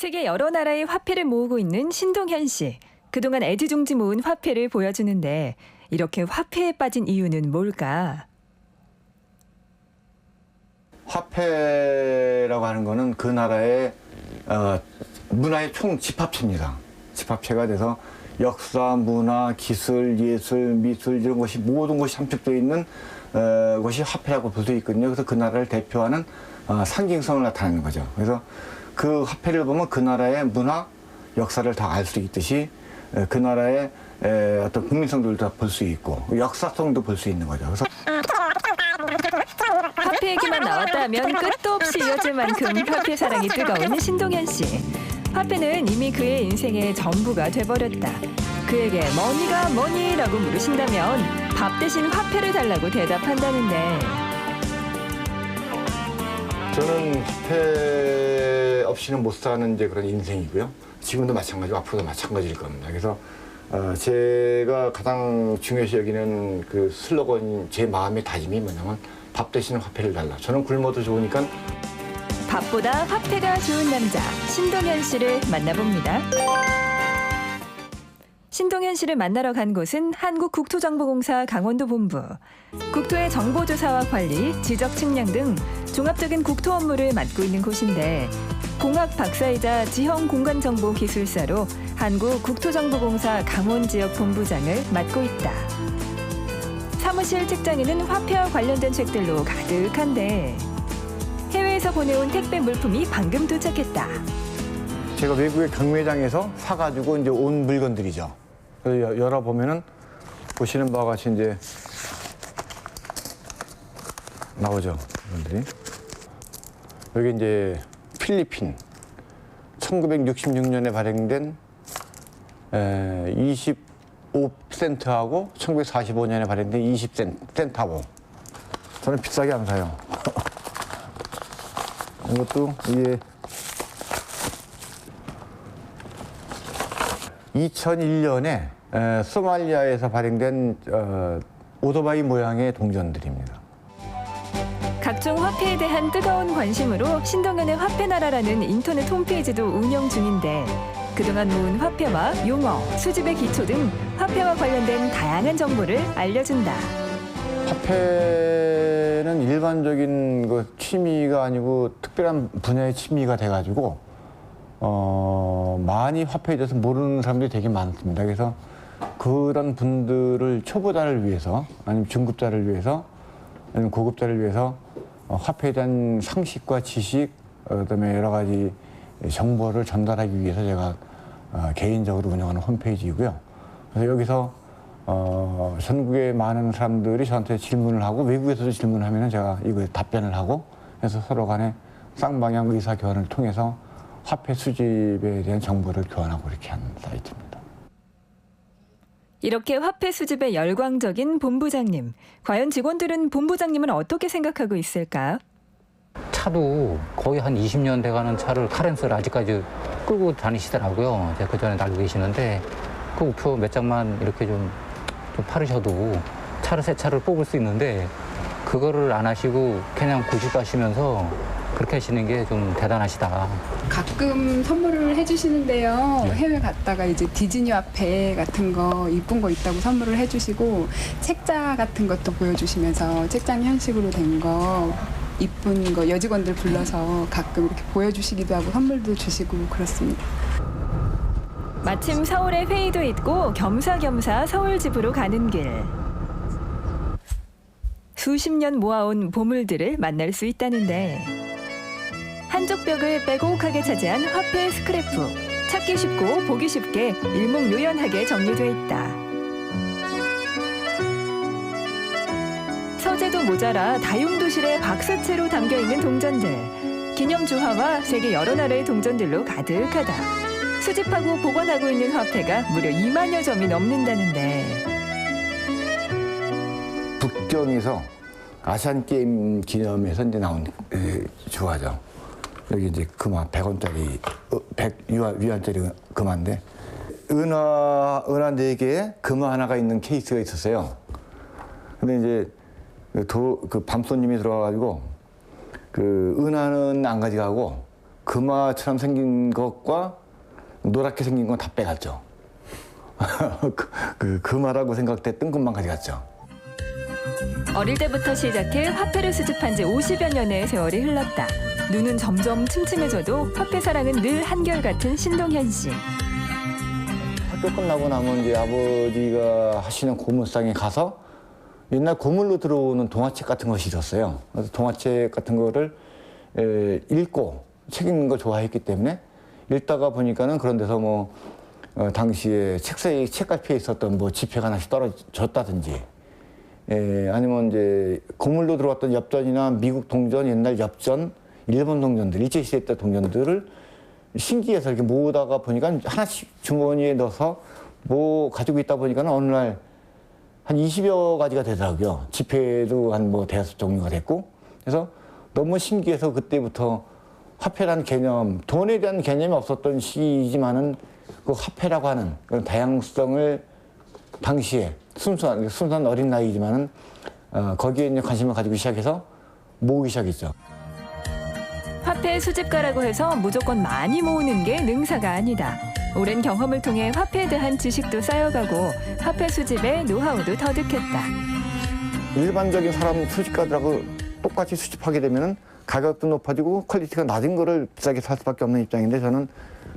세계 여러 나라의 화폐를 모으고 있는 신동현 씨. 그동안 애지중지 모은 화폐를 보여주는데 이렇게 화폐에 빠진 이유는 뭘까? 화폐라고 하는 거는 그 나라의 어, 문화의 총 집합체입니다. 집합체가 돼서 역사, 문화, 기술, 예술, 미술 이런 것이 모든 것이 함축되어 있는 어, 것이 화폐라고 볼 수 있거든요. 그래서 그 나라를 대표하는 어, 상징성을 나타내는 거죠. 그래서 그 화폐를 보면 그 나라의 문화, 역사를 다 알 수 있듯이 에, 그 나라의 에, 어떤 국민성들도 다 볼 수 있고 역사성도 볼 수 있는 거죠. 그래서 화폐 얘기만 나왔다 하면 끝도 없이 이어질 만큼 화폐 사랑이 뜨거운 신동현 씨. 화폐는 이미 그의 인생의 전부가 돼버렸다. 그에게 머니가 뭐니라고 물으신다면 밥 대신 화폐를 달라고 대답한다는데 저는 화폐 없이는 못 사는 이제 그런 인생이고요. 지금도 마찬가지고 앞으로도 마찬가지일 겁니다. 그래서 어, 제가 가장 중요시 여기는 그 슬로건 제 마음의 다짐이 뭐냐면 밥 대신 화폐를 달라. 저는 굶어도 좋으니까 밥보다 화폐가 좋은 남자 신동현 씨를 만나봅니다. 신동현 씨를 만나러 간 곳은 한국국토정보공사 강원도 본부. 국토의 정보조사와 관리, 지적 측량 등 종합적인 국토 업무를 맡고 있는 곳인데 공학 박사이자 지형 공간정보 기술사로 한국 국토정보공사 강원 지역 본부장을 맡고 있다. 사무실 책장에는 화폐와 관련된 책들로 가득한데 해외에서 보내온 택배 물품이 방금 도착했다. 제가 외국의 경매장에서 사가지고 이제 온 물건들이죠. 그래서 여- 열어 보면은 보시는 바와 같이 이제 나오죠. 물건들이. 여기 이제 필리핀 1966년에 발행된 25센트하고 1945년에 발행된 20센트하고 저는 비싸게 안 사요. 이것도 이게 2001년에 소말리아에서 발행된 어, 오토바이 모양의 동전들입니다. 각종 화폐에 대한 뜨거운 관심으로 신동현의 화폐나라라는 인터넷 홈페이지도 운영 중인데 그동안 모은 화폐와 용어, 수집의 기초 등 화폐와 관련된 다양한 정보를 알려준다. 화폐는 일반적인 그 취미가 아니고 특별한 분야의 취미가 돼가지고 어, 많이 화폐에 대해서 모르는 사람들이 되게 많습니다. 그래서 그런 분들을 초보자를 위해서 아니면 중급자를 위해서 아니면 고급자를 위해서 어, 화폐에 대한 상식과 지식 어, 그다음에 여러 가지 정보를 전달하기 위해서 제가 어, 개인적으로 운영하는 홈페이지이고요. 그래서 여기서 어, 전국의 많은 사람들이 저한테 질문을 하고 외국에서도 질문하면 제가 이거 답변을 하고 해서 서로 간에 쌍방향 의사 교환을 통해서 화폐 수집에 대한 정보를 교환하고 이렇게 하는 사이트입니다. 이렇게 화폐 수집에 열광적인 본부장님. 과연 직원들은 본부장님을 어떻게 생각하고 있을까? 차도 거의 한 20년 돼가는 차를 카렌스를 아직까지 끌고 다니시더라고요. 제가 그 전에 알고 계시는데 그 우표 몇 장만 이렇게 좀, 좀 팔으셔도 차를 새 차를 뽑을 수 있는데 그거를 안 하시고 그냥 고집하시면서 그렇게 하시는 게 좀 대단하시다. 가끔 선물을 해주시는데요. 네. 해외 갔다가 이제 디즈니 화폐 같은 거 이쁜 거 있다고 선물을 해주시고 책자 같은 것도 보여주시면서 책장 형식으로 된 거 이쁜 거 여직원들 불러서 가끔 이렇게 보여주시기도 하고 선물도 주시고 그렇습니다. 마침 서울에 회의도 있고 겸사겸사 서울 집으로 가는 길. 수십 년 모아온 보물들을 만날 수 있다는데 한쪽 벽을 빼곡하게 차지한 화폐 스크래프 찾기 쉽고 보기 쉽게 일목요연하게 정리되어 있다. 서재도 모자라 다용도실에 박스채로 담겨 있는 동전들 기념주화와 세계 여러 나라의 동전들로 가득하다. 수집하고 보관하고 있는 화폐가 무려 2만여 점이 넘는다는데 북경에서 아시안 게임 기념에서 이제 나온 에, 주화죠. 여기 이제 금화 100원짜리 100 유안 위안짜리 금화인데 은화 은화 네 개에 금화 하나가 있는 케이스가 있었어요. 근데 이제 그 도, 그 밤손님이 들어와가지고 그 은하는 안 가져가고 금화처럼 생긴 것과 노랗게 생긴 건 다 빼갔죠. 그, 그 금화라고 생각됐던 것만 가져갔죠. 어릴 때부터 시작해 화폐를 수집한 지 50여 년의 세월이 흘렀다. 눈은 점점 침침해져도 화폐 사랑은 늘 한결같은 신동현 씨. 학교 끝나고 나면 이제 아버지가 하시는 고물상에 가서 옛날 고물로 들어오는 동화책 같은 것이 있었어요. 그래서 동화책 같은 거를 에, 읽고 책 읽는 걸 좋아했기 때문에 읽다가 보니까는 그런 데서 뭐 어, 당시에 책사이 책갈피에 있었던 뭐 지폐가 하나씩 떨어졌다든지 에, 아니면 이제 고물로 들어왔던 엽전이나 미국 동전 옛날 엽전 일본 동전들 일제시대 때 동전들을 신기해서 이렇게 모으다가 보니까 하나씩 주머니에 넣어서 뭐 가지고 있다 보니까 어느 날 한 20여 가지가 되더라고요. 지폐도 한 뭐 대여섯 종류가 됐고. 그래서 너무 신기해서 그때부터 화폐라는 개념, 돈에 대한 개념이 없었던 시기이지만은 그 화폐라고 하는 그런 다양성을 당시에 순수한, 순수한 어린 나이지만은 어, 거기에 관심을 가지고 시작해서 모으기 시작했죠. 화폐 수집가라고 해서 무조건 많이 모으는 게 능사가 아니다. 오랜 경험을 통해 화폐에 대한 지식도 쌓여가고 화폐 수집의 노하우도 터득했다. 일반적인 사람 수집가들하고 똑같이 수집하게 되면은 가격도 높아지고 퀄리티가 낮은 거를 비싸게 살 수밖에 없는 입장인데 저는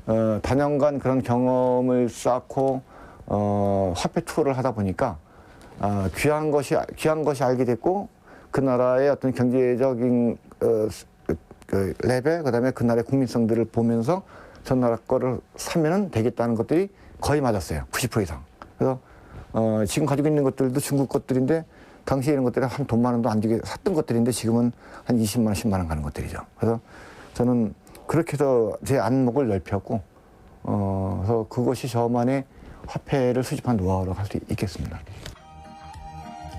어, 단연간 그런 경험을 쌓고 어, 화폐 투어를 하다 보니까 어, 귀한 것이 귀한 것이 알게 됐고 그 나라의 어떤 경제적인 어, 스- 그 레벨 그다음에 그 나라의 국민성들을 보면서 저 나라 거를 사면은 되겠다는 것들이 거의 맞았어요. 90% 이상. 그래서 어, 지금 가지고 있는 것들도 중국 것들인데 당시에 이런 것들이 한 돈만 원도 안 주게 샀던 것들인데 지금은 한 20만 원, 10만 원 가는 것들이죠. 그래서 저는 그렇게 해서 제 안목을 넓혔고 어, 그래서 그것이 저만의 화폐를 수집한 노하우라고 할 수 있겠습니다.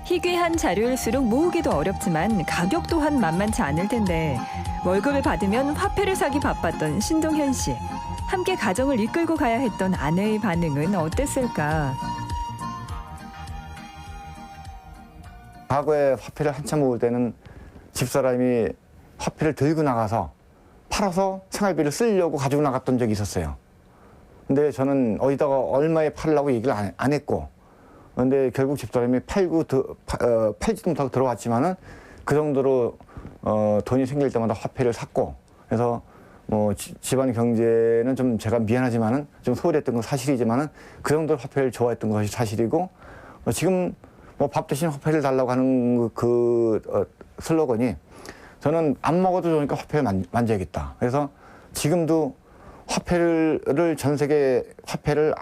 희귀한 자료일수록 모으기도 어렵지만 가격 또한 만만치 않을 텐데 월급을 받으면 화폐를 사기 바빴던 신동현 씨. 함께 가정을 이끌고 가야 했던 아내의 반응은 어땠을까? 과거에 화폐를 한참 모을 때는 집사람이 화폐를 들고 나가서 팔아서 생활비를 쓰려고 가지고 나갔던 적이 있었어요. 근데 저는 어디다가 얼마에 팔라고 얘기를 안, 안 했고, 근데 결국 집사람이 팔고 드, 파- 어, 팔지도 못하고 들어왔지만은 그 정도로 어, 돈이 생길 때마다 화폐를 샀고, 그래서 뭐 지- 집안 경제는 좀 제가 미안하지만은 좀 소홀했던 건 사실이지만은 그 정도로 화폐를 좋아했던 것이 사실이고, 어, 지금 뭐 밥 대신 화폐를 달라고 하는 그, 그 어, 슬로건이 저는 안 먹어도 좋으니까 화폐를 만, 만져야겠다. 그래서 지금도 화폐를 전 세계 화폐를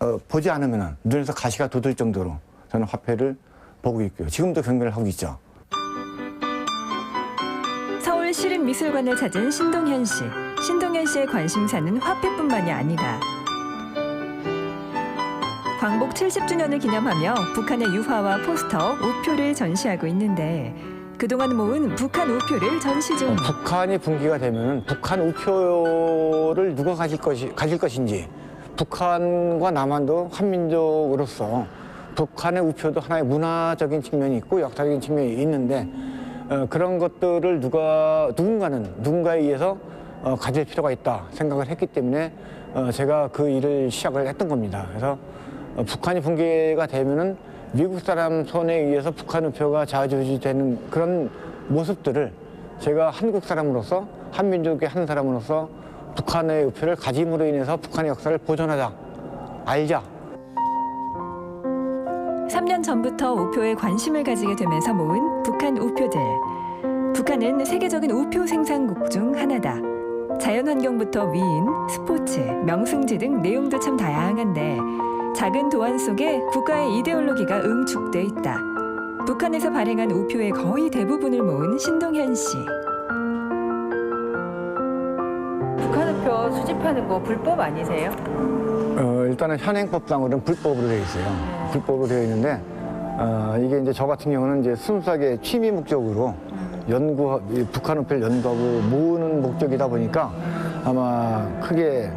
어, 보지 않으면 눈에서 가시가 돋을 정도로 저는 화폐를 보고 있고요. 지금도 경매를 하고 있죠. 서울 시립미술관을 찾은 신동현 씨. 신동현 씨의 관심사는 화폐뿐만이 아니다. 광복 70주년을 기념하며 북한의 유화와 포스터, 우표를 전시하고 있는데 그동안 모은 북한 우표를 전시 중. 어, 북한이 분기가 되면 북한 우표를 누가 가질 것이 가질 것인지 북한과 남한도 한민족으로서 북한의 우표도 하나의 문화적인 측면이 있고 역사적인 측면이 있는데 어, 그런 것들을 누가 누군가는 누군가에 의해서 어, 가질 필요가 있다 생각을 했기 때문에 어, 제가 그 일을 시작을 했던 겁니다. 그래서 어, 북한이 붕괴가 되면은 미국 사람 손에 의해서 북한 우표가 좌지우지되는 그런 모습들을 제가 한국 사람으로서 한민족의 한 사람으로서 북한의 우표를 가짐으로 인해서 북한의 역사를 보존하자 알자 3년 전부터 우표에 관심을 가지게 되면서 모은 북한 우표들. 북한은 세계적인 우표 생산국 중 하나다. 자연환경부터 위인, 스포츠, 명승지 등 내용도 참 다양한데 작은 도안 속에 국가의 이데올로기가 응축돼 있다. 북한에서 발행한 우표의 거의 대부분을 모은 신동현 씨. 수집하는 거 불법 아니세요? 어, 일단은 현행법상으로는 불법으로 되어 있어요. 불법으로 되어 있는데 어, 이게 이제 저 같은 경우는 이제 순수하게 취미 목적으로 연구 이 북한 우표를 연구하고 모으는 목적이다 보니까 아마 크게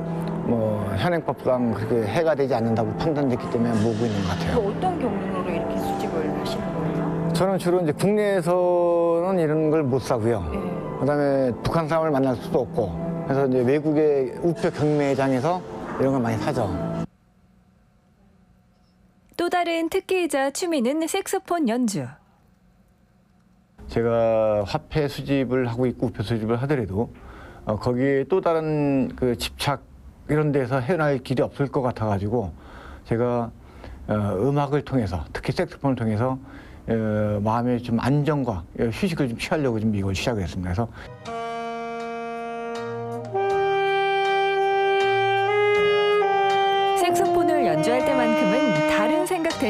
뭐 현행법상 그렇게 해가 되지 않는다고 판단됐기 때문에 모으고 있는 것 같아요. 그 어떤 경로로 이렇게 수집을 하시는 거예요? 저는 주로 이제 국내에서는 이런 걸 못 사고요. 네. 그다음에 북한 사람을 만날 수도 없고 그래서 이제 외국의 우표 경매장에서 이런 걸 많이 사죠. 또 다른 특기이자 취미는 색소폰 연주. 제가 화폐 수집을 하고 있고 우표 수집을 하더라도 어, 거기에 또 다른 그 집착 이런 데서 헤어날 길이 없을 것 같아 가지고 제가 어, 음악을 통해서 특히 색소폰을 통해서 어, 마음의 좀 안정과 휴식을 좀 취하려고 좀 이걸 시작을 했습니다. 그래서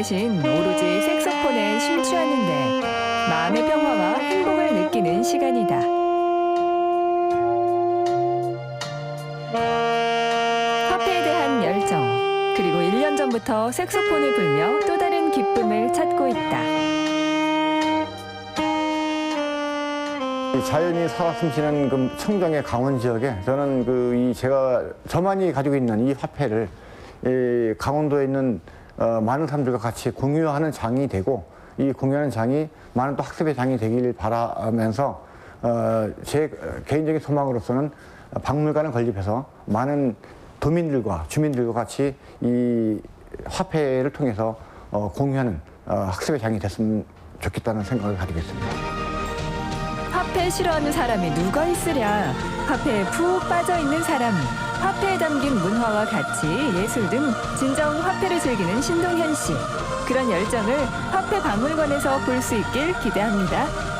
대신 오로지 색소폰에 심취하는데 마음의 평화와 행복을 느끼는 시간이다. 화폐에 대한 열정, 그리고 1년 전부터 색소폰을 불며 또 다른 기쁨을 찾고 있다. 이 자연이 살아 숨쉬는 그 청정의 강원 지역에 저는 그 이 제가 저만이 가지고 있는 이 화폐를 이 강원도에 있는 어, 많은 사람들과 같이 공유하는 장이 되고 이 공유하는 장이 많은 또 학습의 장이 되길 바라면서 어, 제 개인적인 소망으로서는 박물관을 건립해서 많은 도민들과 주민들과 같이 이 화폐를 통해서 어, 공유하는 어, 학습의 장이 됐으면 좋겠다는 생각을 가지고 있습니다. 화폐 싫어하는 사람이 누가 있으랴. 화폐에 푹 빠져 있는 사람이 화폐에 담긴 문화와 가치, 예술 등 진정 화폐를 즐기는 신동현 씨. 그런 열정을 화폐 박물관에서 볼 수 있길 기대합니다.